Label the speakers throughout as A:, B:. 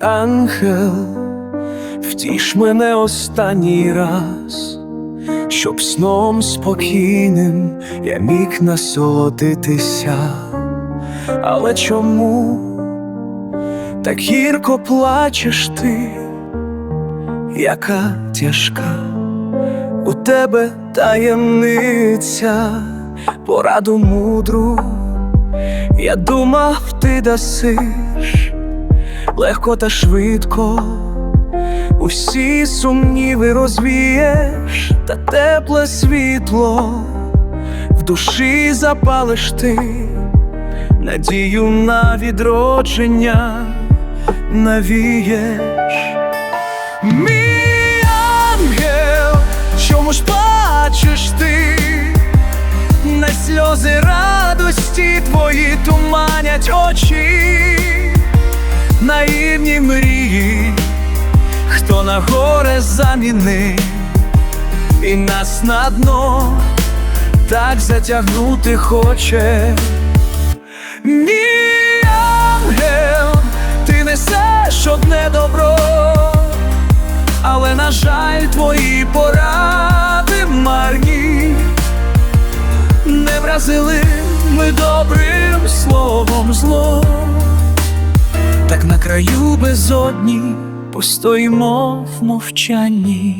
A: ангел, втіш мене останній раз, щоб сном спокійним я міг насолодитися. Але чому так гірко плачеш ти, яка тяжка у тебе таємниця, пораду мудру, я думав, ти дасиш легко та швидко, усі сумніви розвієш, та тепле світло в душі запалиш ти, надію на відродження навієш. Мій ангел, чому ж плачеш ти? На сльози радості твої туманять очі, горе замінив, і нас на дно так затягнути хоче. Мій ангел, ти несеш одне добро, але, на жаль, твої поради марні. Не вразили ми добрим словом зло, так на краю безодні постоїмо в мовчанні.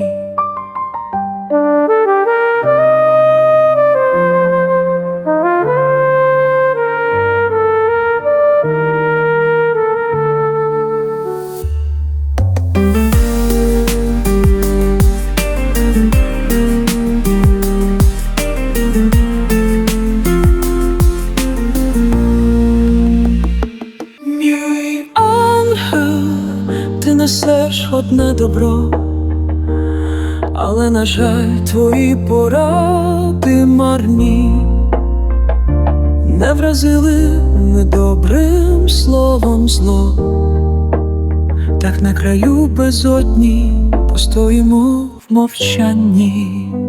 A: Несеш одне добро, але, на жаль, твої поради марні, не вразили добрим словом зло, так на краю безодні постоїмо в мовчанні.